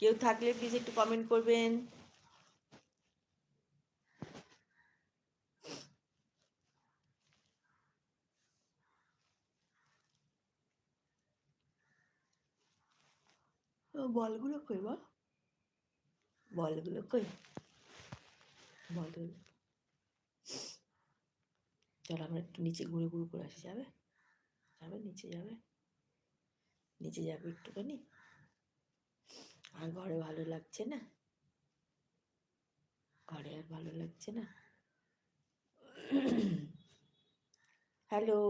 কেউ থাকলে প্লিজ একটু কমেন্ট করবেন। বলগুলো কই বল? বলগুলো কই? বলগুলো। চল আমরা একটু নিচে ঘুরে ঘুরে করে আসি যাবে? যাবে? নিচে যাবে? নিচে যাবে একটুখানি। আর ঘরে ভালো লাগছে না? ঘরে আর ভালো লাগছে না? হ্যালো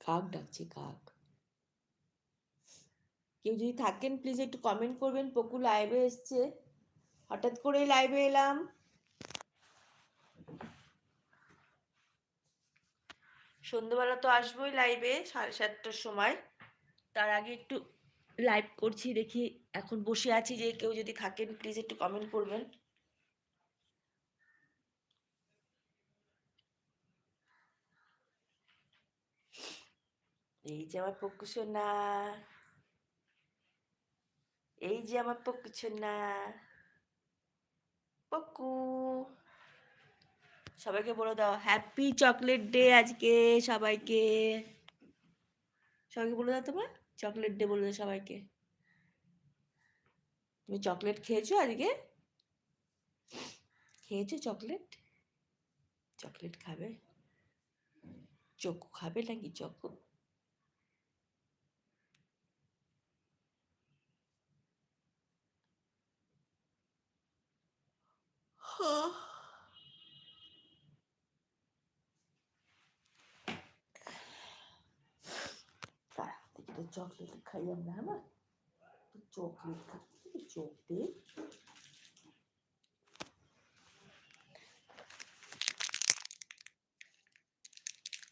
কাক ডাকছে কাক? কেউ যদি থাকেন প্লিজ একটু কমেন্ট করবেন। পকু লাইভে এসছে। হঠাৎ করে লাইভে এলাম। সন্ধ্যেবেলা তো আসবোই লাইভে সাড়ে সাতটার সময়। তার আগে একটু লাইভ করছি, দেখি এখন বসে আছি যে কেউ যদি থাকেন প্লিজ একটু কমেন্ট করবেন। এই যে আমার পক্কু না এই যে আমার পক্কু না পক্কু সবাইকে বলে দাও হ্যাপি চকলেট ডে আজকে সবাইকে। সবাইকে বলে দাও তোমার চকলেট ডে বলে দাও সবাইকে। তুমি চকলেট খেয়েছো আজকে? খেয়েছো চকলেট চকলেট খাবে? চকু খাবে নাকি চকু? দাঁড়া দেখি তো চকলেট খাই আমরা আমার চকলেট খাচ্ছি চকলেট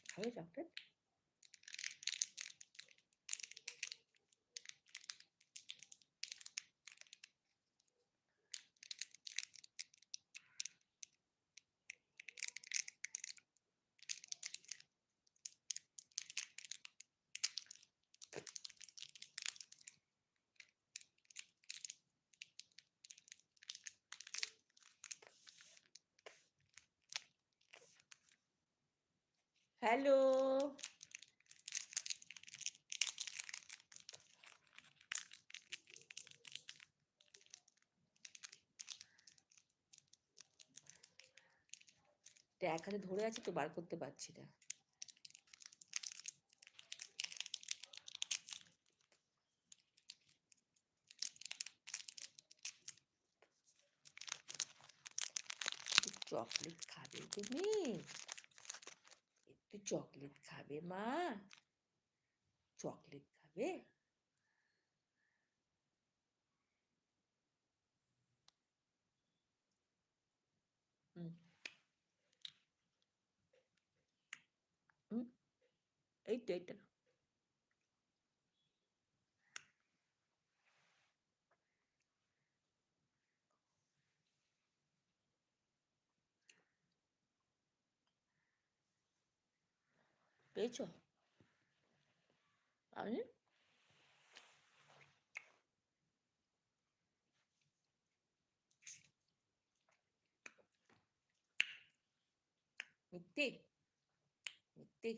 খাবে চকলেট এক হাতে ধরে আছে তো বার করতে পারছি না। চকলেট খাবে তুমি একটু চকলেট খাবে মা চকলেট খাবে হুম হুম এই তো এইটা পেয়েছ? আমি মিথ্যে? মিথ্যে?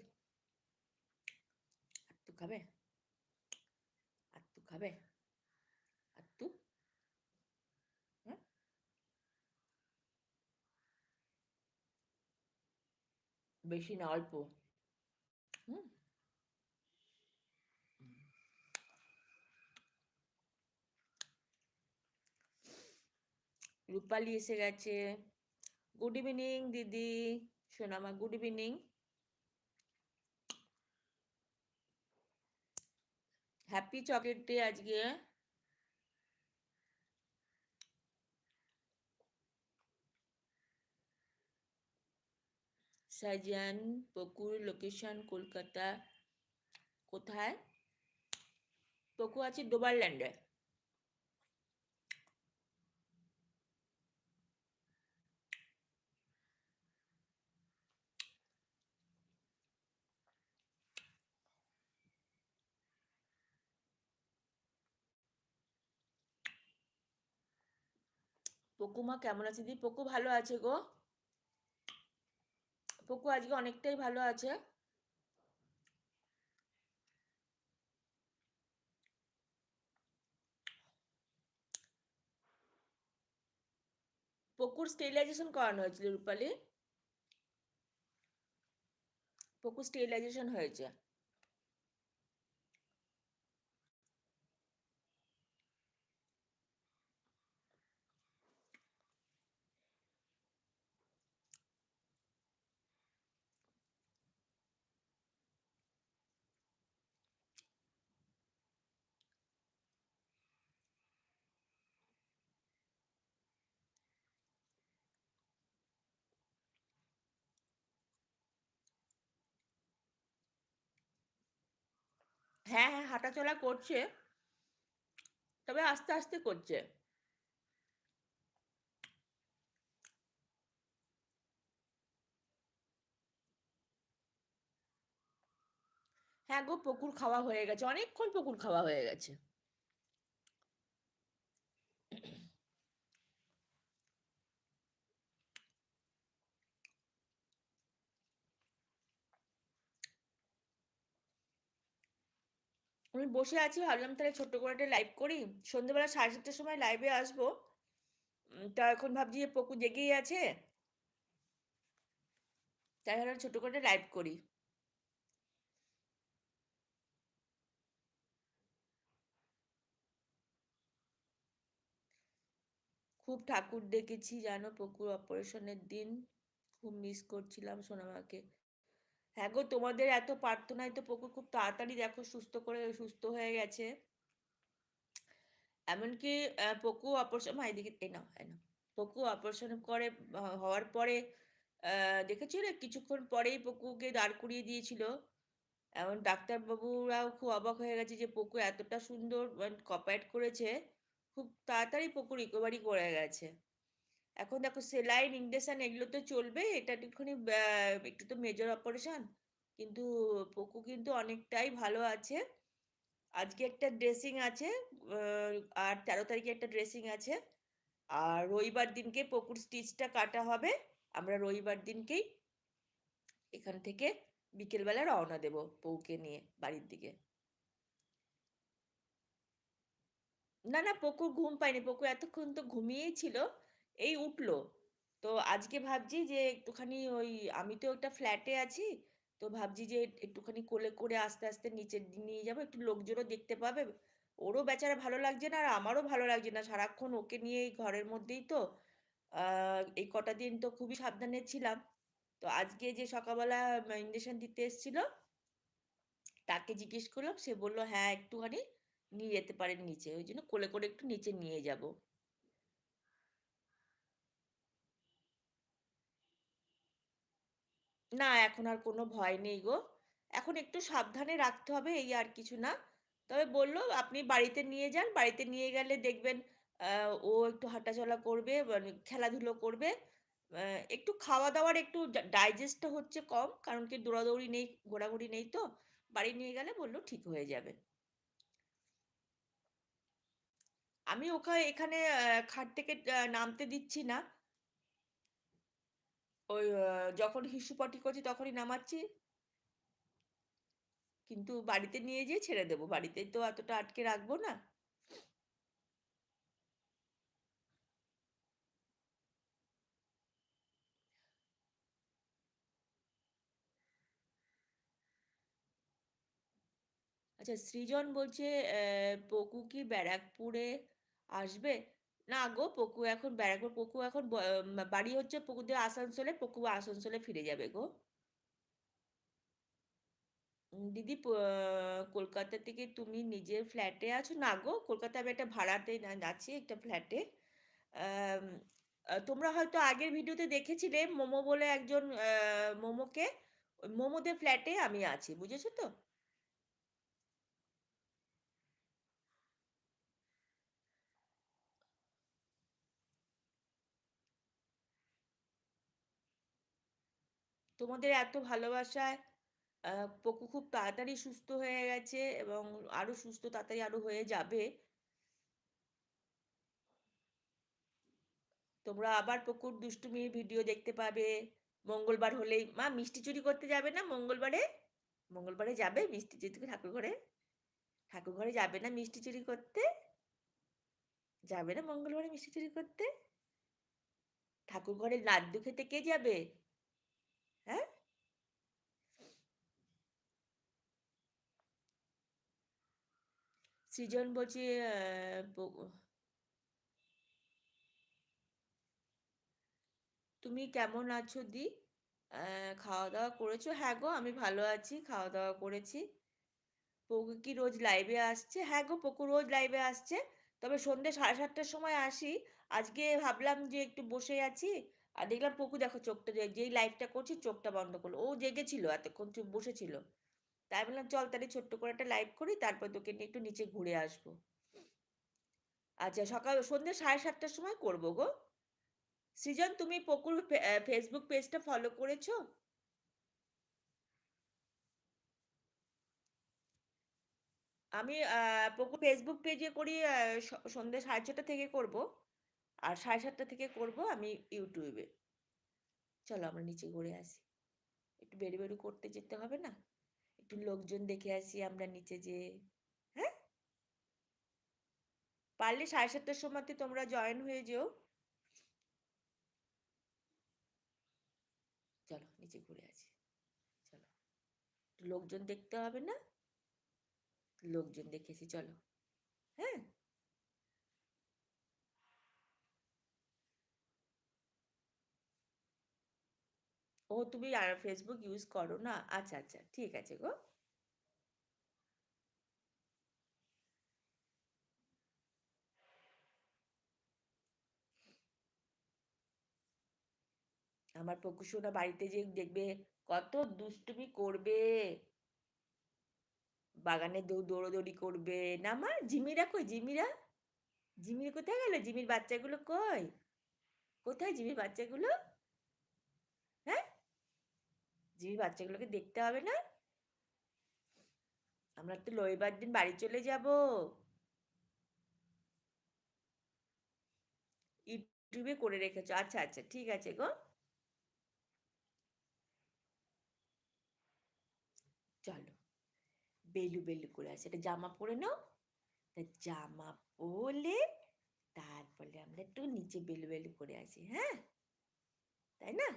আত্তু খাবে? আত্তু খাবে? আত্তু হ্যাঁ বেশি না অল্প। রূপালি এসে গেছে। গুড ইভিনিং দিদি। সোনামা good evening happy chocolate day আজকে। সাজান পকুর লোকেশন কলকাতা কোথায়? পকু আছে ডোবারল্যান্ডে। পকুমা কেমন আছে দিদি? পকু ভালো আছে গো? পকু আজকে অনেকটাই ভালো আছে। পকুর স্টেরিলাইজেশন করানো হয়েছিল রূপালি। পুকুর স্টেরিলাইজেশন হয়েছে। হ্যাঁ হ্যাঁ হাঁটাচলা করছে। তবে আস্তে আস্তে করছে। হ্যাঁ গো, পকুর খাওয়া হয়ে গেছে। অনেকক্ষণ পকুর খাওয়া হয়ে গেছে। আমি বসে আছি, ভাবলাম তাহলে ছোট্ট করে একটা লাইভ করি। সন্ধ্যেবেলা সাড়ে সাতটার সময় লাইভে আসব। তা এখন ভাবছি যে পকু জেগেই আছে। তাই ভাবলাম ছোট করে লাইভ করি। খুব ঠাকুর দেখেছি, জানো পকুর অপারেশনের দিন। খুব মিস করছিলাম সোনামাকে। হ্যাঁ গো, তোমাদের এত প্রার্থনায় তো পকু খুব তাড়াতাড়ি দেখো, সুস্থ করে, সুস্থ হয়ে গেছে। এমনকি পকু অপারেশন এদিকে এ নাও এ নাও। পকু অপারেশন করে হওয়ার পরে দেখেছিলে? কিছুক্ষণ পরেই পকুকে দাঁড় করিয়ে দিয়েছিল। এমন ডাক্তারবাবুরাও খুব অবাক হয়ে গেছে যে পকু এতটা সুন্দর কপারেট করেছে। খুব তাড়াতাড়ি পকু রিকভারি করে গেছে। এখন দেখো সেলাইন ইঞ্জেকশন এগুলো তো চলবে, এটা একটুখানি একটু তো মেজর অপারেশন কিন্তু পকু কিন্তু অনেকটাই ভালো আছে। আজকে একটা ড্রেসিং আছে আর তেরো তারিখে একটা ড্রেসিং আছে, আর রবিবার দিনকে পকুর স্টিচটা কাটা হবে, আমরা রবিবার দিনকেই এখান থেকে বিকেলবেলা রওনা দেব পৌকে নিয়ে বাড়ির দিকে। না না, পকু ঘুম পায়নি, পকু এতক্ষণ তো ঘুমিয়েই ছিল এই উঠল। তো আজকে ভাবছি যে একটুখানি ওই আমি তো একটা ফ্ল্যাটে আছি, তো ভাবছি যে একটুখানি কোলে করে আস্তে আস্তে নিচে নিয়ে যাব, একটু লোকজনও দেখতে পাবে। ওরও বেচারা ভালো লাগছে না আর আমারও ভালো লাগছে না। সারাক্ষণ ওকে নিয়ে এই ঘরের মধ্যেই তো। এই কটা দিন তো খুবই সাবধানে ছিলাম। তো আজকে যে সকালবেলা ইঞ্জেকশন দিতে এসেছিল, তাকে জিজ্ঞেস করলাম, সে বলল হ্যাঁ একটুখানি নিয়ে যেতে পারেন নিচে। ওই জন্য কোলে করে একটু নিচে নিয়ে যাব। না, এখন আর কোনো ভয় নেই গো। এখন একটু সাবধানে রাখতে হবে, এই আর কিছু না। তবে বলল, আপনি বাড়িতে নিয়ে যান, বাড়িতে নিয়ে গেলে দেখবেন ও একটু হাঁটাচলা করবে মানে খেলাধুলো করবে। একটু খাওয়া দাওয়ার একটু ডাইজেস্টটা হচ্ছে কম, কারণ কি দৌড়াদৌড়ি নেই, ঘোরাঘুরি নেই তো। বাড়ি নিয়ে গেলে বলল, ঠিক হয়ে যাবে। আমি ওখানে এখানে খাট থেকে নামতে দিচ্ছি না। ওই যখন হিসু পটি করছি তখনই নামাচ্ছি। কিন্তু বাড়িতে নিয়ে যেয়ে ছেড়ে দেবো। বাড়িতে তো এতটা আটকে রাখব না। আচ্ছা সৃজন বলছে পকু কি ব্যারাকপুরে আসবে? না গো, পকু এখন ব্যারাকপুর পকু এখন বাড়ি হচ্ছে পকুদের আসানসোলে, পকু আসানসোলে ফিরে যাবে গো। দিদি কলকাতা থেকে তুমি নিজের ফ্ল্যাটে আছো? না গো, কলকাতায় আমি একটা ভাড়াতে আছি একটা ফ্ল্যাটে। তোমরা হয়তো আগের ভিডিওতে দেখেছিলে, মোমো বলে একজন মোমোকে মোমোদের ফ্ল্যাটে আমি আছি, বুঝেছ তো? তোমাদের এত ভালোবাসায় পকু খুব তাড়াতাড়ি সুস্থ হয়ে গেছে এবং আরও সুস্থ তাড়াতাড়ি আরও হয়ে যাবে। তোমরা আবার পুকুর দুষ্টুমির ভিডিও দেখতে পাবে। মঙ্গলবার হলেই, মা মিষ্টি চুরি করতে যাবে না মঙ্গলবারে? মঙ্গলবারে যাবে মিষ্টি চুরি ঠাকুর ঘরে? ঠাকুর ঘরে যাবে না মিষ্টি চুরি করতে? যাবে না মঙ্গলবারে মিষ্টি চুরি করতে? ঠাকুর ঘরে লাড্ডু খেতে কে যাবে হ্যাঁ সৃজন বলছি তুমি কেমন আছো দি? খাওয়া দাওয়া করেছ? হ্যাঁ গো, আমি ভালো আছি খাওয়া দাওয়া করেছি। পকু কি রোজ লাইভে আসছে? হ্যাঁ গো, পকু রোজ লাইভে আসছে। তবে সন্ধ্যে সাড়ে সাতটার সময় আসি। আজকে ভাবলাম যে একটু বসে আছি। আর দেখলাম পকু দেখো চোখটা যেই লাইভটা করছি, চোখটা বন্ধ করল। ও জেগেছিল এতক্ষণ বসেছিল তাই বললাম, চল তাহলে ছোট্ট করে একটা লাইভ করি, তারপর তোকে নিয়ে একটু নিচে ঘুরে আসব। আচ্ছা সকাল, সন্ধ্যে সাড়ে সাতটার সময় করব গো। সৃজন, তুমি পকুর ফেসবুক পেজটা ফলো করেছ? আমি পকু ফেসবুক পেজে করি সন্ধ্যে সাড়ে ছটা থেকে করব। আর সাড়ে সাতটা থেকে করব আমি ইউটিউবে চলো আমরা নিচে ঘুরে আসি। একটু বেরু বেরু করতে যেতে হবে না? একটু লোকজন দেখে আসি, আমরা নিচে যেয়ে। হ্যাঁ? পারলে সাড়ে সাতটার সময়তে তোমরা জয়েন হয়ে যেও। চলো, নিচে ঘুরে আসি। চলো। লোকজন দেখতে হবে না? লোকজন দেখেছি চলো। হ্যাঁ? ও তুমি আর ফেসবুক ইউজ করো না? আচ্ছা আচ্ছা ঠিক আছে গো। আমার পকুশোনা বাড়িতে যে দেখবে কত দুষ্টুমি করবে। বাগানে দৌড়োদৌড়ি করবে। না মা, জিমিরা কই? জিমিরা? জিমির কোথায় গেল? জিমির বাচ্চাগুলো কই? কোথায় জিমির বাচ্চাগুলো? জিমির বাচ্চাগুলোকে দেখতে হবে না? আমরা তো রবিবার দিন বাড়ি চলে যাব। ইউটিউবে করে রেখেছো। আচ্ছা আচ্ছা ঠিক আছে গো। চলো, বেলু বেলু করে আছে একটা জামা পরে নাও। তা জামা পরে তারপরে আমরা একটু নিচে বেলু বেলু করে আসি হ্যাঁ? তাই না?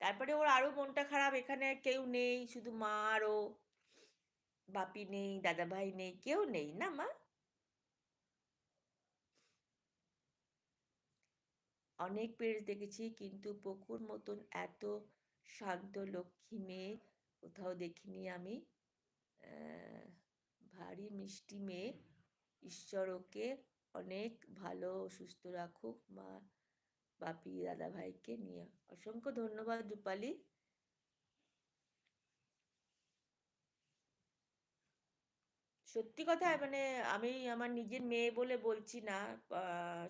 তারপরে ওর আরও মনটা খারাপ, এখানে কেউ নেই, শুধু মা আর ও। বাপি নেই দাদা ভাই নেই, কেউ নেই, না মা? অনেক পেজ দেখেছি, কিন্তু পকুর মতন এত শান্ত লক্ষ্মী মেয়ে কোথাও দেখিনি আমি। ভারী মিষ্টি মেয়ে, ঈশ্বর ওকে অনেক ভালো, সুস্থ রাখুক, মা বাপি দাদা ভাইকে নিয়ে। অসংখ্য ধন্যবাদ রূপালী। সত্যি কথা মানে আমি আমার নিজের মেয়ে বলে বলছি না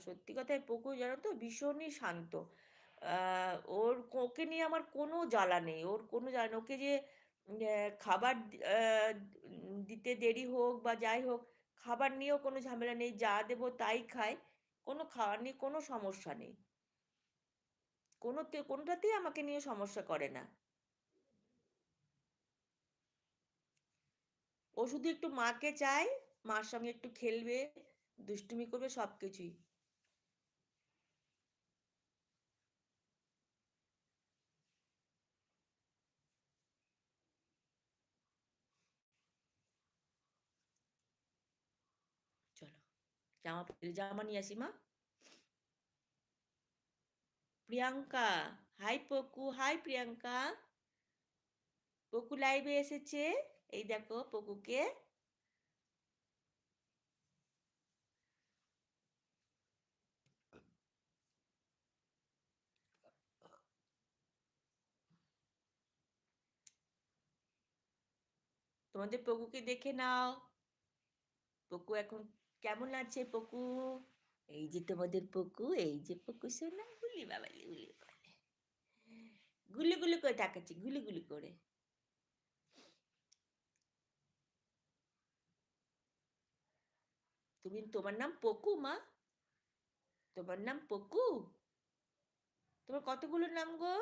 সত্যি কথায় পকু জানো তো ভীষণই শান্ত। ওর ওকে নিয়ে আমার কোনো জ্বালা নেই। ওর কোনো জ্বালা নেই। ওকে যে খাবার দিতে দেরি হোক বা যাই হোক, খাবার নিয়েও কোনো ঝামেলা নেই। যা দেবো তাই খায়। কোনো খাওয়ার নিয়ে কোনো সমস্যা নেই। কোনো কোনোটাতেই আমাকে নিয়ে সমস্যা করে না। ও শুধু একটু মাকে চায়, মার সঙ্গে একটু খেলবে, দুষ্টুমি করবে সব কিছুই চলো, জামা জামা নিয়ে আসি মা। প্রিয়াঙ্কা হাই পকু হাই প্রিয়াঙ্কা পকু লাইভে এসেছে। এই দেখো পকুকে তোমাদের পকুকে দেখে নাও। পকু এখন কেমন আছে পকু এই যে তোমাদের পকু, এই যে পকু, সোনা, গুলি বাবা, গুলি গুলি গুলি করে তাকাচ্ছি, গুলি গুলি করে। তুমি, তোমার নাম পকু, মা? তোমার নাম পকু? তোমার কতগুলো নাম গো?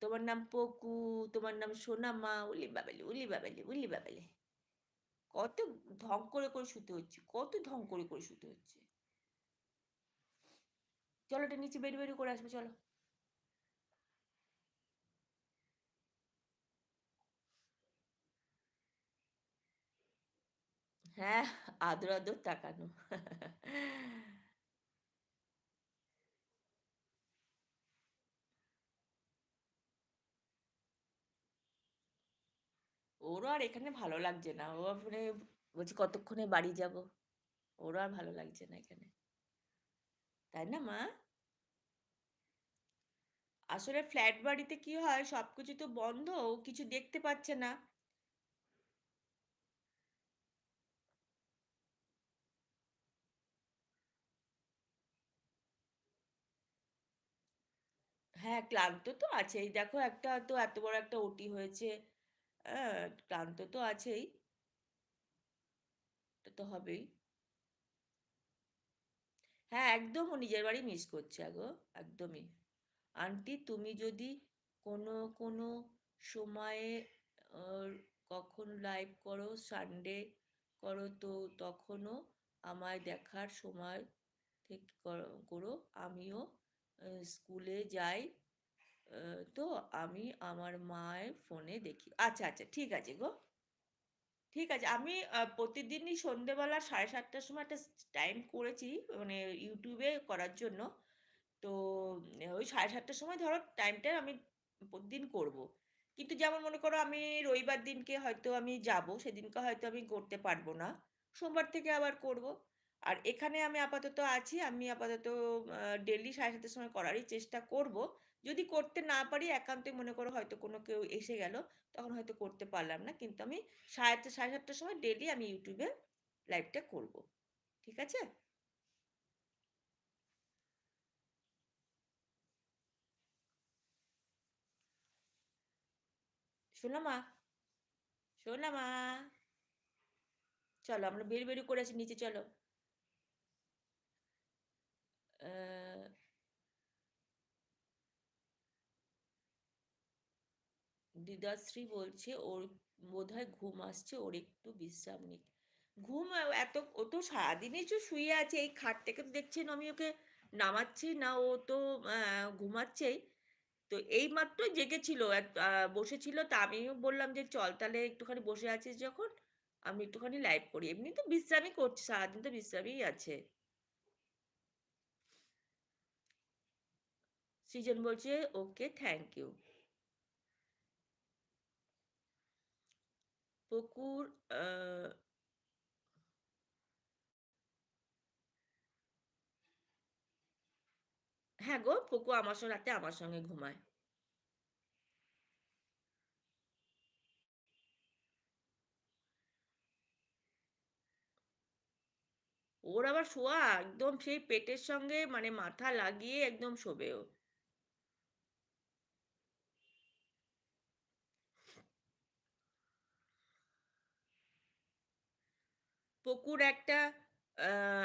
তোমার নাম পকু, তোমার নাম সোনামা উলি বাবালি উলি বাবালি উলি বাবালি। কত ঢং করে করে শুতে হচ্ছে, কত ঢং করে করে শুতে হচ্ছে। চলো এটা নিচে বেরিয়ে বেরিয়ে করে আসবে, চলো। হ্যাঁ আদর আদর তাকানো। ওরও আর এখানে ভালো লাগছে না। ও মানে বলছে কতক্ষণে বাড়ি যাব? ওরও আর ভালো লাগছে না এখানে। তাই না, মা? আসলে ফ্ল্যাট বাড়িতে কি হয়, সবকিছু তো বন্ধ কিছু দেখতে পাচ্ছে না। হ্যাঁ ক্লান্ত তো আছেই। দেখো একটা তো এত বড় একটা ওটি হয়েছে। হ্যাঁ ক্লান্ত তো আছেই। তো হবেই। হ্যাঁ একদম ও নিজের বাড়ি মিস করছে আগো, একদমই। আন্টি, তুমি যদি কোনো কোনো সময়ে কখন লাইভ করো সানডে করো, তো তখনও আমায় দেখার সময় থেকে করো। আমিও স্কুলে যাই তো আমি আমার মায়ের ফোনে দেখি। আচ্ছা আচ্ছা ঠিক আছে গো। ঠিক আছে, আমি প্রতিদিনই সন্ধেবেলা সাড়ে সাতটার সময় একটা টাইম করেছি মানে ইউটিউবে করার জন্য তো ওই সাড়ে সাতটার সময় ধরো টাইমটা আমি প্রতিদিন করব। কিন্তু যেমন মনে করো আমি রবিবার দিনকে হয়তো আমি যাব, সেদিনকে হয়তো আমি করতে পারব না সোমবার থেকে আবার করব। আর এখানে আমি আপাতত আছি, আমি আপাতত ডেলি সাড়ে সাতটার সময় করারই চেষ্টা করব যদি করতে না পারি একান্তই মনে করো হয়তো কোনো কেউ এসে গেল তখন হয়তো করতে পারলাম না। কিন্তু আমি সাড়ে সাড়ে সাতটার সময় ডেলি আমি ইউটিউবে লাইভটা করব। ঠিক আছে? শোনো মা শোনো মা। চলো আমরা বের বেরি করে আসি নিচে চলো। আহ, দিদাশ্রী বলছে, ওর বোধহয় ঘুম আসছে, ওর একটু বিশ্রাম নিক। ঘুম এত, ও তো সারাদিনই তো শুয়ে আছে, এই খাট থেকে তো দেখছেন আমি ওকে নামাচ্ছি না, ও তো ঘুমাচ্ছেই। তো এই মাত্র জেগেছিল বসেছিল, তা আমিও বললাম যে, চল তাহলে একটুখানি বসে আছিস যখন, আমি একটুখানি লাইভ করি। এমনি তো বিশ্রামই করছি, সারাদিন তো বিশ্রামই আছে। সৃজন বলছে, ওকে থ্যাংক ইউ পুকুর আহ, হ্যাঁ গো পুকু আমার সঙ্গে রাতে আমার সঙ্গে ঘুমায়। ওর আবার শোয়া একদম সেই পেটের সঙ্গে মানে মাথা লাগিয়ে একদম শোবে ও। পকুর একটা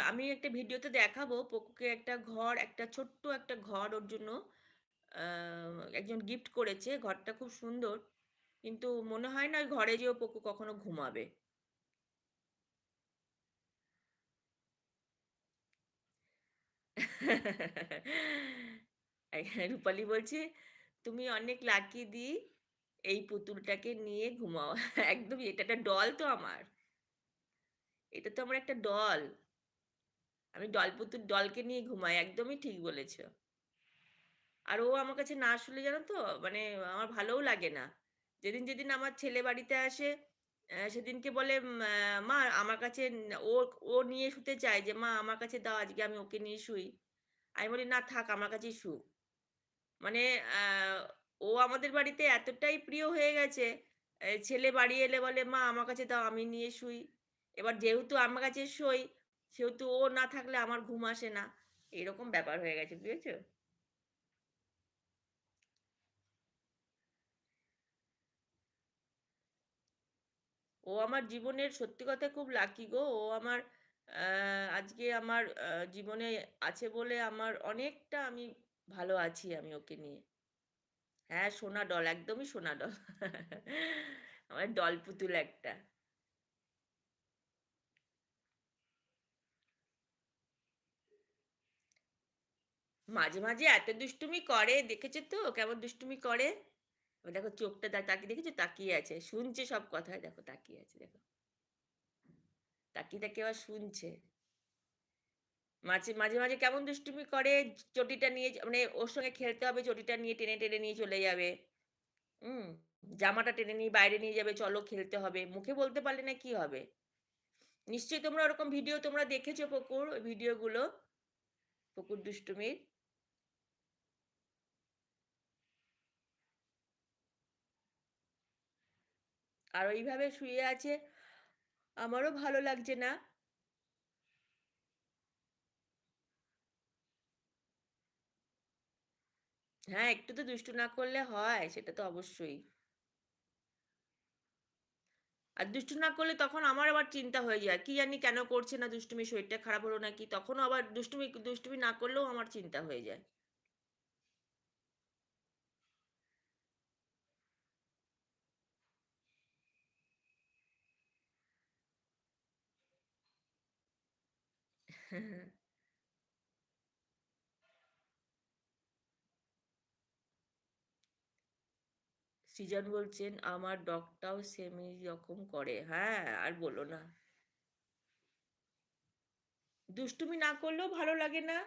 আমি একটা ভিডিওতে দেখাবো। পকুকে একটা ঘর, একটা ছোট্ট একটা ঘর ওর জন্য একজন গিফট করেছে। ঘরটা খুব সুন্দর। কিন্তু মনে হয় না ওই ঘরে যেও পকু কখনো ঘুমাবে। রূপালী বলছে, তুমি অনেক লাকি দি, এই পুতুলটাকে নিয়ে ঘুমাও। একদম এটা একটা ডল তো আমার। এটা তো আমার একটা ডল আমি ডল পুতুল ডলকে নিয়ে ঘুমাই, একদমই ঠিক বলেছ। আর ও আমার কাছে না আসলে জানো তো মানে আমার ভালোও লাগে না। যেদিন যেদিন আমার ছেলে বাড়িতে আসে সেদিনকে বলে মা, আমার কাছে ও ও নিয়ে শুতে চায় যে, মা, আমার কাছে দাও, আজকে আমি ওকে নিয়ে শুই। আমি বলি, না, থাক, আমার কাছেই শু মানে ও আমাদের বাড়িতে এতটাই প্রিয় হয়ে গেছে ছেলে বাড়ি এলে বলে, মা, আমার কাছে দাও, আমি নিয়ে শুই। এবার যেহেতু আমার কাছে সই সেহেতু ও না থাকলে আমার ঘুম আসে না এরকম ব্যাপার হয়ে গেছে বুঝেছ ও আমার জীবনের সত্যি কথা খুব লাকি গো ও আমার আজকে আমার জীবনে আছে বলে আমার অনেকটা আমি ভালো আছি আমি ওকে নিয়ে। হ্যাঁ, সোনা ডল, একদমই সোনা ডল। আমার ডল পুতুল একটা। মাঝে, মাঝে এত দুষ্টুমি করে দেখেছ তো কেমন দুষ্টুমি করে? দেখো চোখটা তাকিয়ে দেখেছ? তাকিয়ে আছে। শুনছে সব কথা দেখো তাকিয়ে আছে দেখো। তাকিয়ে, তাকিয়ে আবার শুনছে। মাঝে, মাঝে, মাঝে কেমন দুষ্টুমি করে চটিটা নিয়ে মানে ওর সঙ্গে খেলতে হবে চটিটা নিয়ে টেনে, টেনে নিয়ে চলে যাবে। হুম? জামাটা টেনে নিয়ে বাইরে নিয়ে যাবে, "চলো খেলতে হবে।" মুখে বলতে পারলে না কি হবে? নিশ্চয়ই তোমরা ওরকম ভিডিও তোমরা দেখেছ পুকুর ওই ভিডিওগুলো? পুকুর দুষ্টুমির? আর ওইভাবে শুয়ে আছে, আমারও ভালো লাগছে না। হ্যাঁ, একটু তো দুষ্টু না করলে হয়, সেটা তো অবশ্যই। আর দুষ্টু না করলে তখন আমার আবার চিন্তা হয়ে যায়। কি জানি কেন করছে না দুষ্টুমি, শরীরটা খারাপ হলো নাকি? তখন আবার দুষ্টুমি দুষ্টুমি না করলেও আমার চিন্তা হয়ে যায়। সৃজন বলছেন, "আমার ডগটাও সেম রকম করে।" হ্যাঁ, আর বলো না। দুষ্টুমি না করলেও ভালো লাগে না।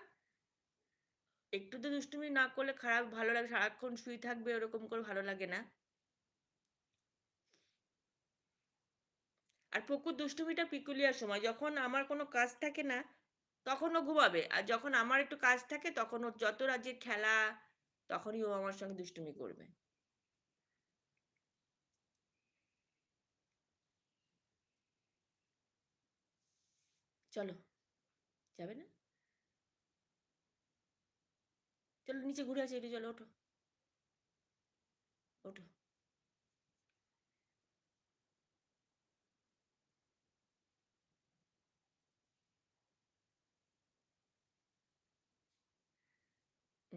একটু তো দুষ্টুমি না করলে খারাপ ভালো লাগে সারাক্ষণ শুয়ে থাকবে ওরকম করে ভালো লাগে না। আর প্রকুর দুষ্টুমিটা পিকুলিয়ার সময়। যখন আমার কোনো কাজ থাকে না, তখন ও ঘুমাবে। আর যখন আমার একটু কাজ থাকে তখন ওর যত রাজ্যের খেলা, তখনই ও আমার সঙ্গে দুষ্টুমি করবে। চলো, যাবে না? চলো নিচে ঘুরে আসি একটু চলো ওঠো, ওঠো।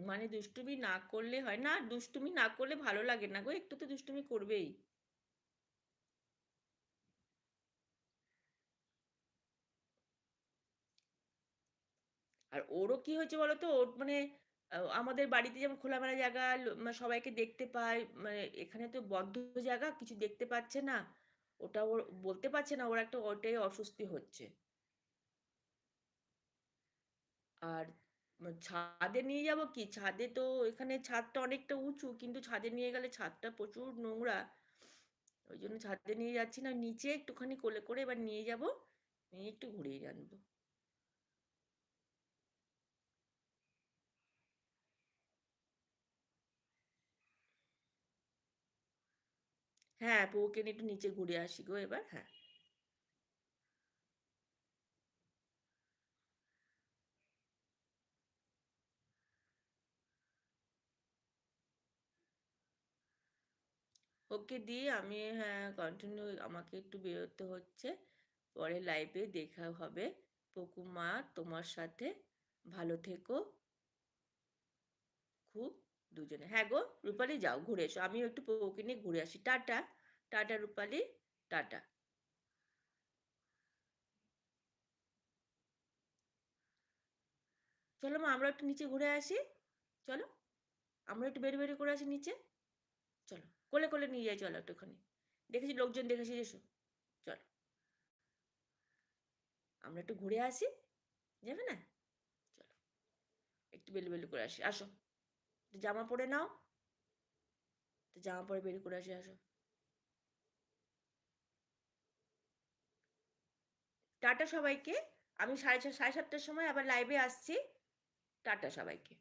মানে দুষ্টুমি না করলে হয় না, দুষ্টুমি না করলে ভালো লাগে না গো। একটু তো দুষ্টুমি করবেই। আর ওরও কি হয়েছে বলতো? ওর মানে আমাদের বাড়িতে যেমন খোলামেলা জায়গা সবাইকে দেখতে পায়। মানে এখানে তো বদ্ধ জায়গা কিছু দেখতে পাচ্ছে না। ওটা ওর বলতে পারছে না। ওর একটা ওটাই অস্বস্তি হচ্ছে। আর ছাদে নিয়ে যাব কি? ছাদে তো এখানে ছাদটা অনেকটা উঁচু। কিন্তু ছাদে নিয়ে গেলে ছাদটা প্রচুর নোংরা। ওই জন্য ছাদে নিয়ে যাচ্ছি না। নিচে একটুখানি কোলে করে এবার নিয়ে যাব। নিয়ে একটু ঘুরিয়ে আনব। হ্যাঁ, বউকে নিয়ে একটু নিচে ঘুরে আসি গো এবার। হ্যাঁ। ওকে দিয়ে আমি হ্যাঁ, কন্টিনিউ আমাকে একটু বেরোতে হচ্ছে। পরে লাইভে দেখা হবে। পকু মা তোমার সাথে ভালো থেকো খুব দুজনে। হ্যাঁ গো, রূপালি যাও ঘুরে এসো। আমিও একটু বউকে নিয়ে ঘুরে আসি। Tata, tata Rupali, tata. চলো মা আমরা একটু নিচে ঘুরে আসি। চলো। আমরা একটু বের, বের করে আসি নিচে। কোলে, কোলে নিয়ে যাই চলো একটুখানি। দেখেছি লোকজন দেখেছি এসো। চলো। আমরা একটু ঘুরে আসি। যাবে না? চলো। একটু বেলু, বেলু করে আসি। আসো। জামা পরে নাও। জামা পরে বের করে আসি আসো। টাটা সবাইকে। আমি সাড়ে ৬ সাড়ে সাতটার সময় আবার লাইভে আসছি। টাটা সবাইকে।